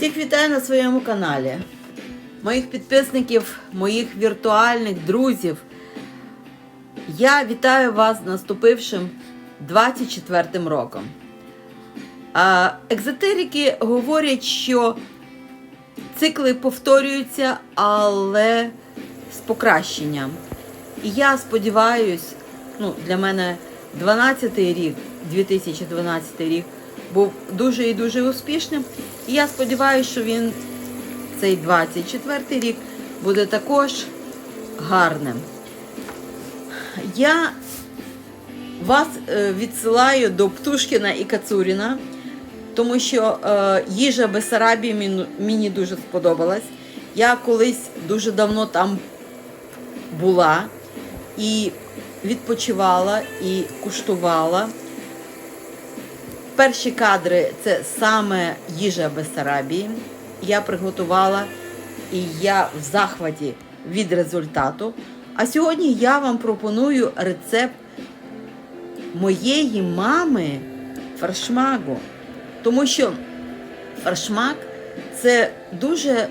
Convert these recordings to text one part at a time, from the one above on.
Всіх вітаю на своєму каналі. Моїх підписників, моїх віртуальних друзів. Я вітаю вас з наступившим 24-м роком. А, екзотерики говорять, що цикли повторюються, але з покращенням. І я сподіваюсь, ну, для мене 12-й рік, 2012 рік, був дуже і дуже успішним. І я сподіваюся, що він, цей 24-й рік, буде також гарним. Я вас е, відсилаю до Птушкіна і Кацуріна, тому що е, їжа Бесарабії мені дуже сподобалась. Я колись дуже давно там була і відпочивала і куштувала. Перші кадри це саме їжа Бессарабії. Я приготувала і я в захваті від результату. А сьогодні я вам пропоную рецепт моєї мами фаршмагу. Тому що фаршмак це дуже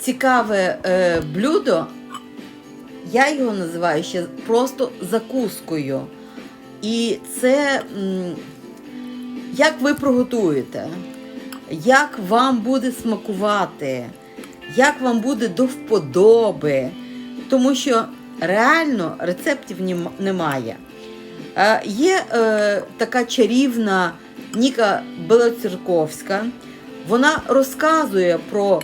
цікаве е, блюдо. Я його називаю ще просто закускою. І це м, як ви приготуєте, як вам буде смакувати, як вам буде до вподоби. Тому що реально рецептів немає. Е, Є е, така чарівна Ніка Белоцерковська. Вона розказує про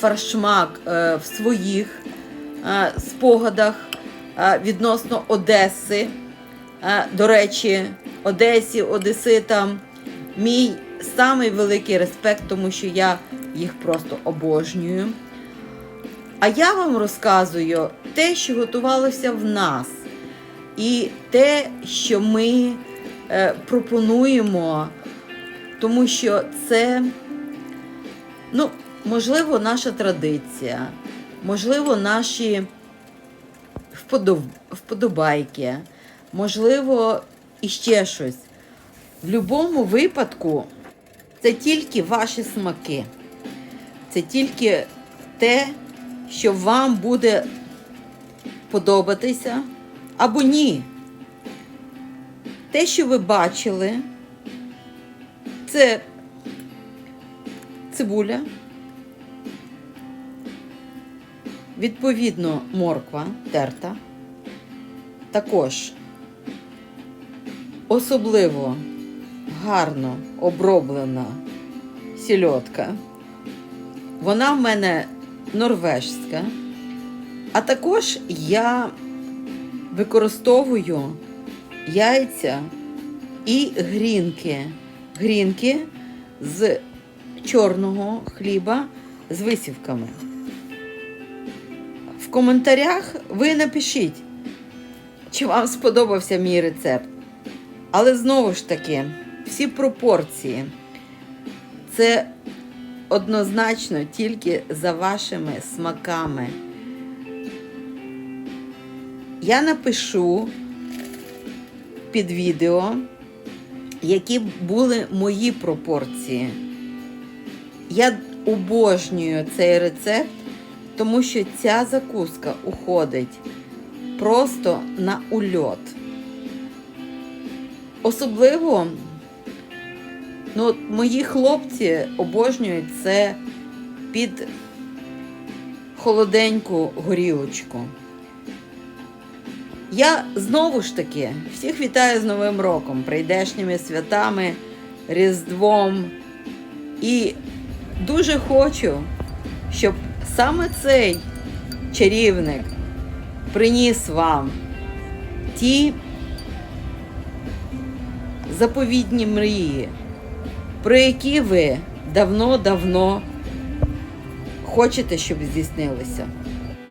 фаршмак е, в своїх е, спогадах е, відносно Одеси. Е, До речі, Одесі, Одеситам мій самий великий респект, тому що я їх просто обожнюю. А я вам розказую те, що готувалося в нас, і те, що ми е, пропонуємо, тому що це, ну, можливо, наша традиція, можливо, наші вподоб... вподобайки, можливо, іще щось. В будь-якому випадку це тільки ваші смаки. Це тільки те, що вам буде подобатися або ні. Те, що ви бачили, це цибуля, відповідно, морква терта. Також особливо гарно оброблена сільотка. Вона в мене норвежська. А також я використовую яйця і грінки. Грінки з чорного хліба з висівками. В коментарях ви напишіть, чи вам сподобався мій рецепт. Але знову ж таки, всі пропорції це однозначно тільки за вашими смаками. Я напишу під відео, які були мої пропорції. Я обожнюю цей рецепт, тому що ця закуска уходить просто на ульот. Особливо ну, мої хлопці обожнюють це під холоденьку горілочку. Я знову ж таки всіх вітаю з Новим роком, прийдешніми святами, Різдвом. І дуже хочу, щоб саме цей чарівник приніс вам ті заповідні мрії, про які ви давно-давно хочете, щоб здійснилися.